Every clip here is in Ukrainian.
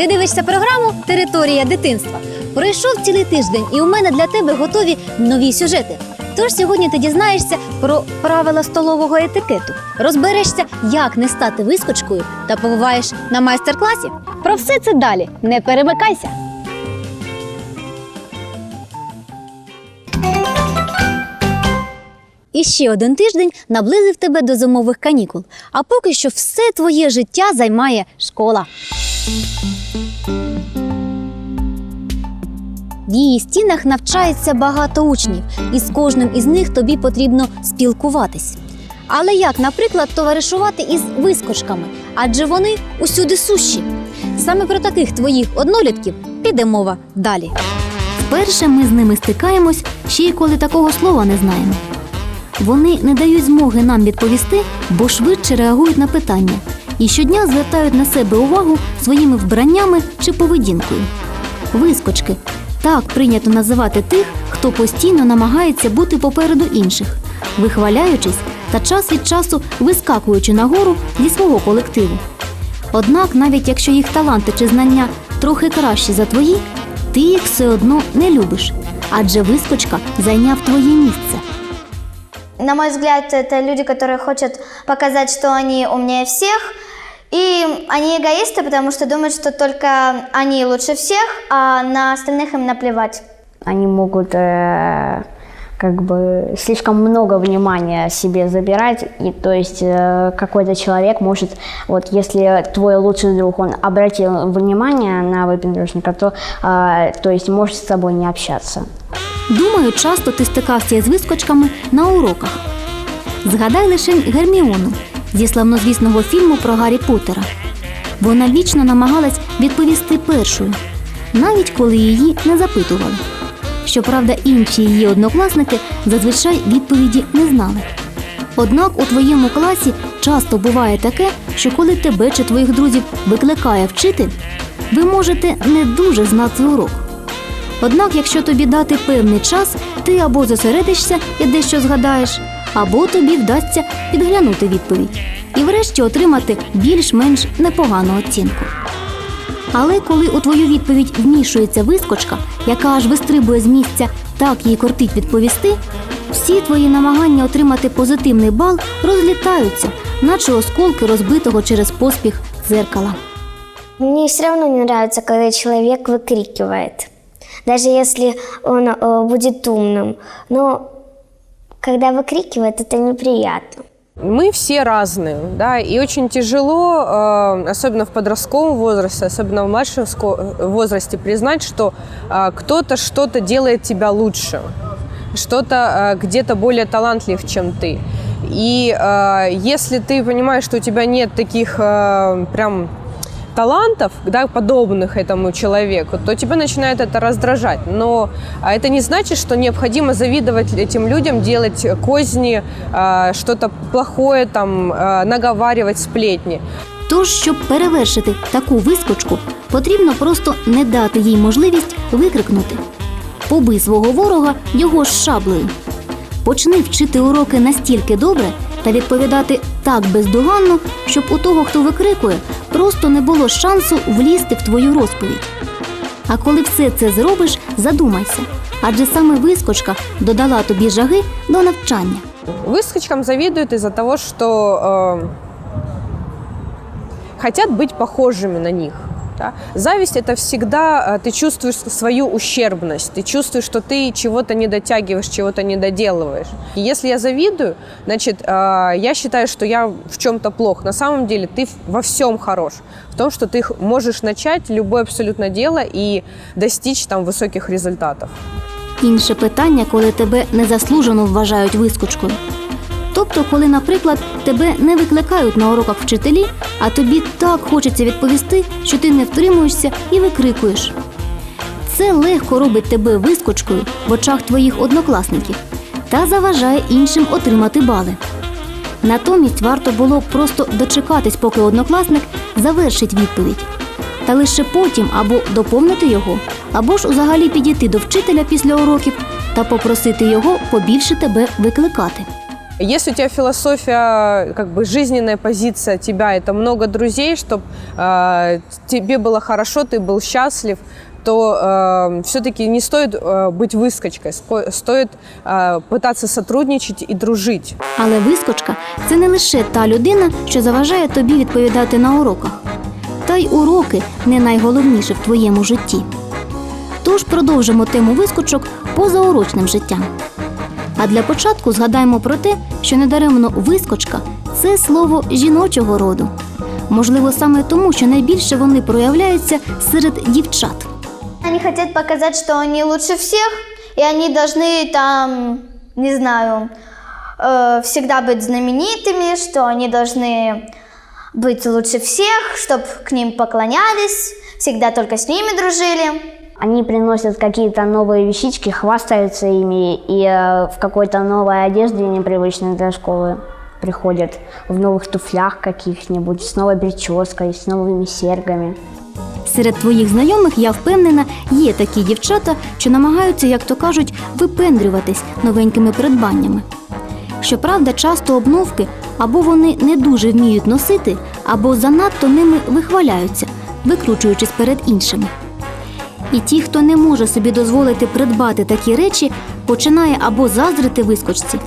Ти дивишся програму Територія дитинства. Пройшов цілий тиждень, і у мене для тебе готові нові сюжети. Тож сьогодні ти дізнаєшся про правила столового етикету, розберешся, як не стати вискочкою, та побуваєш на майстер-класі. Про все це далі. Не перемикайся. І ще один тиждень наблизив тебе до зимових канікул. А поки що все твоє життя займає школа. В її стінах навчається багато учнів, і з кожним із них тобі потрібно спілкуватись. Але як, наприклад, товаришувати із вискочками, адже вони усюди сущі. Саме про таких твоїх однолітків піде мова далі. Вперше ми з ними стикаємось, ще й коли такого слова не знаємо. Вони не дають змоги нам відповісти, бо швидше реагують на питання і щодня звертають на себе увагу своїми вбраннями чи поведінкою. Вискочки так прийнято називати тих, хто постійно намагається бути попереду інших, вихваляючись та час від часу вискакуючи нагору зі свого колективу. Однак, навіть якщо їх таланти чи знання трохи кращі за твої, ти їх все одно не любиш, адже вискочка зайняв твоє місце. На мой взгляд, это люди, которые хотят показать, что они умнее всех. И они эгоисты, потому что думают, что только они лучше всех, а на остальных им наплевать. они могут э, как бы слишком много внимания себе забирать, и то есть э, какой-то человек может, вот если твой лучший друг, он обратил внимание на выпендрежника, то, э, то есть может с тобой не общаться. Думаю, часто ти стикався із вискочками на уроках. Згадай лише Герміону зі славнозвісного фільму про Гаррі Поттера. Вона вічно намагалась відповісти першою, навіть коли її не запитували. Щоправда, інші її однокласники зазвичай відповіді не знали. Однак у твоєму класі часто буває таке, що коли тебе чи твоїх друзів викликає вчитель, ви можете не дуже знати урок. Однак, якщо тобі дати певний час, ти або зосередишся і дещо згадаєш, або тобі вдасться підглянути відповідь і врешті отримати більш-менш непогану оцінку. Але коли у твою відповідь вмішується вискочка, яка аж вистрибує з місця, так їй кортить відповісти, всі твої намагання отримати позитивний бал розлітаються, наче осколки розбитого через поспіх дзеркала. Мне все равно не нравится, когда человек выкрикивает. Даже если он э, будет умным. Но Когда выкрикивает, это неприятно. Мы все разные, да, и очень тяжело, э, особенно в подростковом возрасте, особенно в младшем ско- возрасте, признать, что э, кто-то что-то делает тебя лучше, что-то э, где-то более талантлив, чем ты. И э, если ты понимаешь, что у тебя нет таких э, прям талантов, да, подобных этому человеку, то тебя начинает это раздражать. Но а, это не значит, что необходимо завидовать этим людям, делать козни, а, что-то плохое, там, а, наговаривать сплетни. Тож, щоб перевершити таку вискочку, потрібно просто не дати їй можливість викрикнути: Побий свого ворога його ж шаблею. Почни вчити уроки настільки добре та відповідати так бездоганно, щоб у того, хто викрикує, просто не було шансу влізти в твою розповідь. А коли все це зробиш, задумайся, адже саме вискочка додала тобі жаги до навчання. Выскочкам завидуют из-за того, что э, хотят быть похожими на них. да. Зависть это всегда э, ты чувствуешь свою ущербность, ты чувствуешь, что ты чего-то не дотягиваешь, чего-то не доделываешь. И если я завидую, значит, э, я считаю, что я в чем-то плох. На самом деле ты в- во всем хорош. В том, что ты х- можешь начать любое абсолютно дело и достичь там высоких результатов. Інше питання, коли тебе незаслужено вважають вискочкою. Тобто, коли, наприклад, тебе не викликають на уроках вчителі, а тобі так хочеться відповісти, що ти не втримуєшся і викрикуєш. Це легко робить тебе вискочкою в очах твоїх однокласників та заважає іншим отримати бали. Натомість варто було просто дочекатись, поки однокласник завершить відповідь, та лише потім або доповнити його, або ж взагалі підійти до вчителя після уроків та попросити його побільше тебе викликати. Если у тебя философия, как бы жизненная позиция тебя, это много друзей, чтобы тебе было хорошо, ты был счастлив, то все-таки не стоит э, быть выскочкой, ско- стоит э, пытаться сотрудничать и дружить. Але вискочка це не лише та людина, що заважає тобі відповідати на уроках. Та й уроки не найголовніше в твоєму житті. Тож продовжимо тему вискочок позаурочним життям. А для початку згадаємо про те, що недаремно вискочка це слово жіночого роду. Можливо, саме тому, що найбільше вони проявляються серед дівчат. Они хотят показать, что они лучше всех, и они должны там, не знаю, э, всегда быть знаменитыми, что они должны быть лучше всех, чтобы к ним поклонялись, всегда только с ними дружили. Они приносят какие-то новые вещички, хвастаются ими и э, в какой-то новой одежде непривычной для школы приходят, в новых туфлях каких-нибудь, с новой прической, с новыми серьгами. Серед твоїх знайомих, я впевнена, є такі дівчата, що намагаються, як то кажуть, випендрюватись новенькими придбаннями. Щоправда, часто обновки або вони не дуже вміють носити, або занадто ними вихваляються, викручуючись перед іншими. І ті, хто не може собі дозволити придбати такі речі, починає або заздрити вискочці,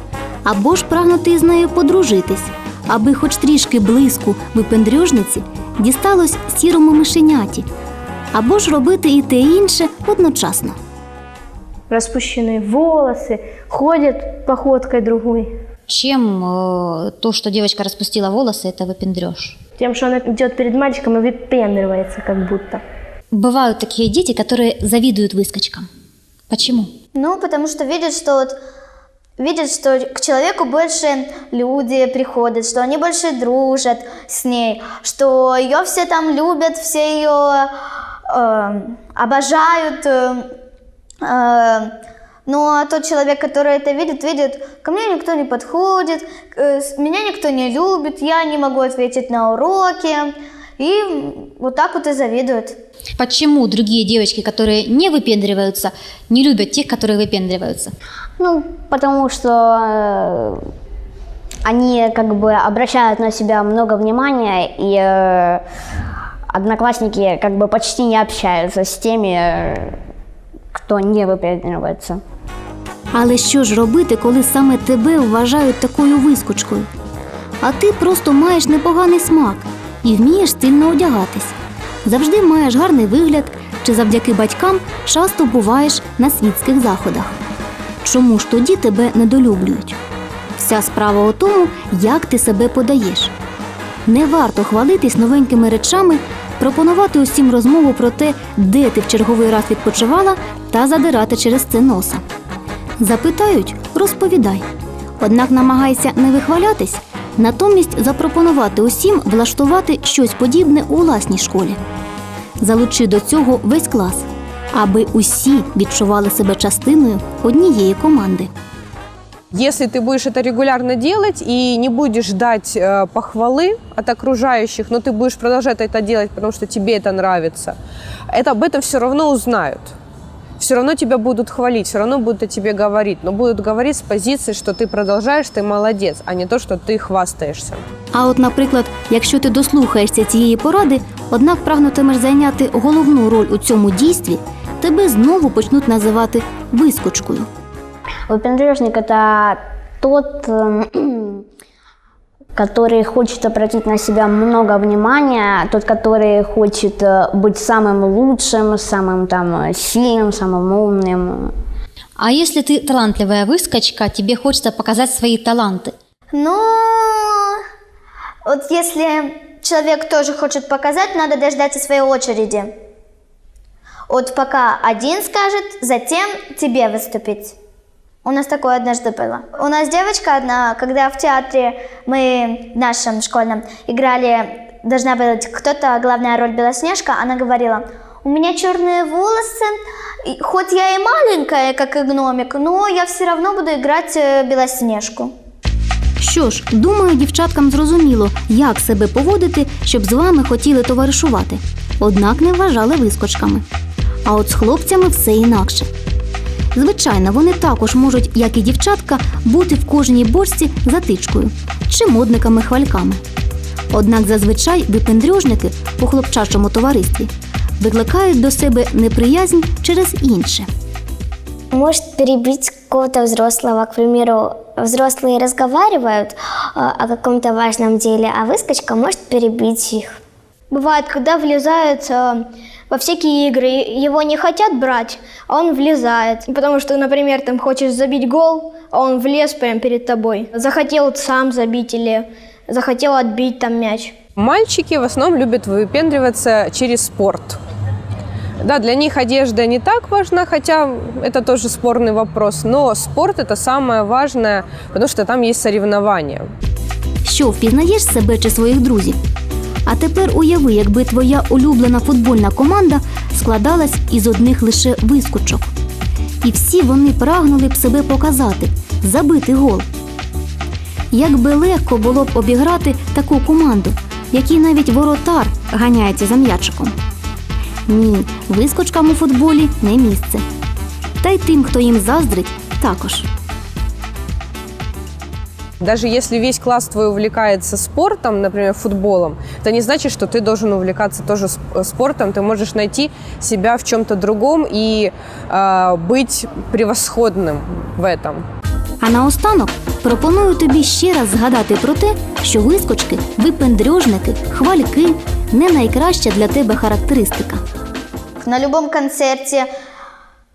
або ж прагнути із нею подружитись, аби хоч трішки блиску випендрюжниці дісталось сірому мишеняті, або ж робити і те і інше одночасно. распущенные волосы, ходят походкой другой. Чем э, то, что девочка распустила волосы, это выпендрешь? Тем, что она идет перед мальчиком и выпендривается как будто. Бывают такие дети, которые завидуют выскочкам. Почему? Ну, потому что видят, что вот видят, что к человеку больше люди приходят, что они больше дружат с ней, что ее все там любят, все ее э, обожают. э, э, ну, а тот человек, который это видит, видит, ко мне никто не подходит, э, меня никто не любит, я не могу ответить на уроки. И вот так вот и завидуют. Почему другие девочки, которые не выпендриваются, не любят тех, которые выпендриваются? Ну, потому что э, они как бы обращают на себя много внимания, и э, одноклассники как бы почти не общаются с теми, э, кто не выпендривается. Але що ж робити, коли саме тебе вважають такою вискочкою? А ти просто маєш непоганий смак і вмієш стильно одягатись. Завжди маєш гарний вигляд, чи завдяки батькам часто буваєш на світських заходах. Чому ж тоді тебе недолюблюють? Вся справа у тому, як ти себе подаєш. Не варто хвалитись новенькими речами, пропонувати усім розмову про те, де ти в черговий раз відпочивала, та задирати через це носа. Запитають, розповідай. Однак намагайся не вихвалятись, натомість запропонувати усім влаштувати щось подібне у власній школі. Залучи до цього весь клас, аби усі відчували себе частиною однієї команди. Если ты будешь это регулярно делать и не будешь ждать э, похвалы от окружающих, но ты будешь продолжать это делать, потому что тебе это нравится, это об этом все равно узнают. Все равно тебя будут хвалить, все равно будут о тебе говорить, но будут говорить с позиции, что ты продолжаешь, ты молодец, а не то, что ты хвастаешься. А от, наприклад, якщо ти дослухаєшся цієї поради, однак прагнутимеш зайняти головну роль у цьому дійстві, тебе знову почнуть називати вискочкою. Выпендрежник – это тот, эм, который хочет обратить на себя много внимания, тот, который хочет э, быть самым лучшим, самым там э, сильным, самым умным. А если ты талантливая выскочка, тебе хочется показать свои таланты. Ну, вот если человек тоже хочет показать, надо дождаться своей очереди. Вот пока один скажет, затем тебе выступить. У нас такое однажды было. У нас девочка одна, когда в театре мы в нашем школьном играли, должна была быть кто-то, главная роль Белоснежка, она говорила, у меня черные волосы, и хоть я и маленькая, как и гномик, но я все равно буду играть э, Белоснежку. Що ж, думаю, дівчаткам зрозуміло, як себе поводити, щоб з вами хотіли товаришувати. Однак не вважали вискочками. А от з хлопцями все інакше. Звичайно, вони також можуть, як і дівчатка, бути в кожній бочці затичкою чи модниками-хвальками. Однак зазвичай випендрюжники у хлопчачому товаристві викликають до себе неприязнь через інше. Может перебить какого-то взрослого, к примеру, взрослые разговаривают э, о каком-то важном деле, а выскочка может перебить их. Бывает, когда влезают э, во всякие игры, и его не хотят брать, а он влезает. Потому что, например, там хочешь забить гол, а он влез прямо перед тобой. Захотел сам забить или захотел отбить там мяч. Мальчики в основном любят выпендриваться через спорт. Да, для них одежда не так важна, хотя это тоже спорный вопрос, но спорт это самое важное, потому что там есть соревнования. Що впізнаєш себе чи своїх друзів? А тепер уяви, якби твоя улюблена футбольна команда складалась із одних лише вискочок. І всі вони прагнули б себе показати, забити гол. Як би легко було б обіграти таку команду, якій навіть воротар ганяється за м'ячиком. Ні, вискочкам у футболі не місце. Та й тим, хто їм заздрить, також. Даже если весь класс твой увлекается спортом, например, футболом, это не значит, что ты должен увлекаться тоже сп- спортом. Ты можешь найти себя в чем-то другом и э, быть превосходным в этом. А наостанок пропоную тобі ще раз згадати про те, що вискочки, випендрьожники, хвальки не найкраща для тебе характеристика. На любом концерте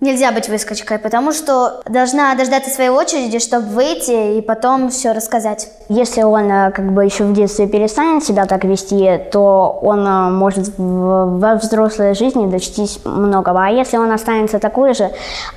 Нельзя быть выскочкой, потому что должна дождаться своей очереди, чтобы выйти и потом все рассказать. Если он э, как бы еще в детстве перестанет себя так вести, то он э, может во взрослой жизни достичь многого. А если он останется такой же,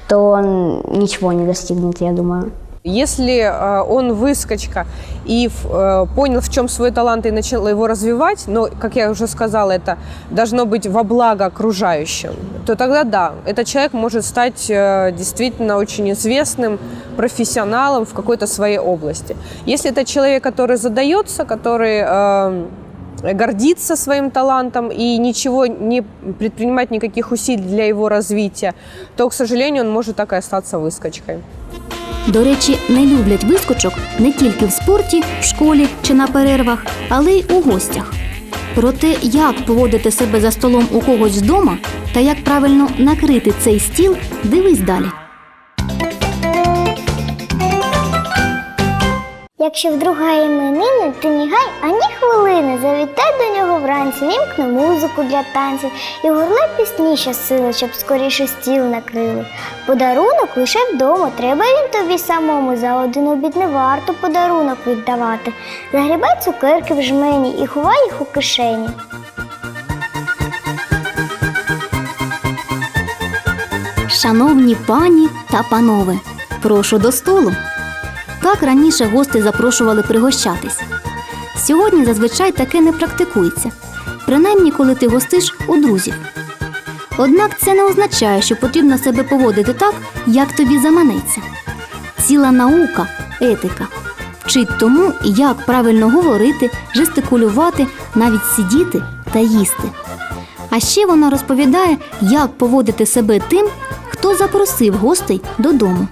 то он ничего не достигнет, я думаю. Если э, он выскочка и э, понял, в чем свой талант и начал его развивать, но, как я уже сказала, это должно быть во благо окружающим, то тогда да, этот человек может стать э, действительно очень известным профессионалом в какой-то своей области. Если это человек, который задается, который гордится своим талантом и ничего не предпринимать никаких усилий для его развития, то, к сожалению, он может так и остаться выскочкой. До речі, не люблять вискочок не тільки в спорті, в школі чи на перервах, але й у гостях. Про те, як поводити себе за столом у когось вдома та як правильно накрити цей стіл, дивись далі. Якщо вдруга іменини, то ні гай ані хвилини. Завітай до нього вранці, вімкни музику для танців і горлай пісні щосили, щоб скоріше стіл накрили. Подарунок лише вдома, треба він тобі самому. За один обід не варто подарунок віддавати. Загрібай цукерки в жмені і ховай їх у кишені. Шановні пані та панове, прошу до столу. Так раніше гости запрошували пригощатись. Сьогодні зазвичай таке не практикується, принаймні коли ти гостиш у друзів. Однак це не означає, що потрібно себе поводити так, як тобі заманеться. Ціла наука, етика вчить тому, як правильно говорити, жестикулювати, навіть сидіти та їсти. А ще вона розповідає, як поводити себе тим, хто запросив гостей додому.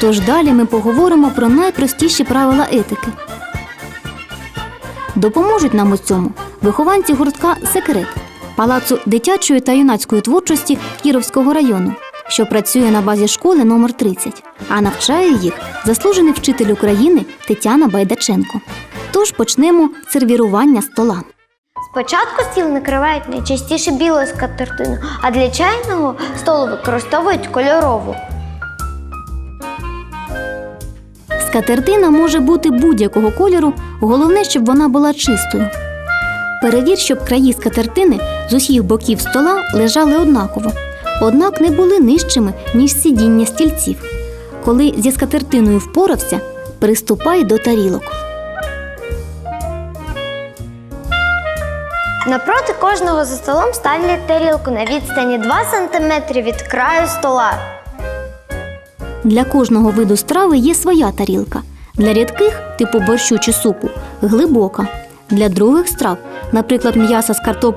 Тож далі ми поговоримо про найпростіші правила етики. Допоможуть нам у цьому вихованці гуртка Секрет палацу дитячої та юнацької творчості Кіровського району, що працює на базі школи номер 30, а навчає їх заслужений вчитель України Тетяна Байдаченко. Тож почнемо з сервірування стола. Спочатку стіл накривають найчастіше білою скатертиною, а для чайного столу використовують кольорову. Скатертина може бути будь-якого кольору, головне, щоб вона була чистою. Перевір, щоб краї скатертини з усіх боків стола лежали однаково, однак не були нижчими, ніж сидіння стільців. Коли зі скатертиною впорався, приступай до тарілок. Напроти кожного за столом ставлять тарілку на відстані 2 см від краю стола. Для кожного виду страви є своя тарілка. Для рідких, типу борщу чи супу, глибока. Для других страв, наприклад, м'яса з картоплею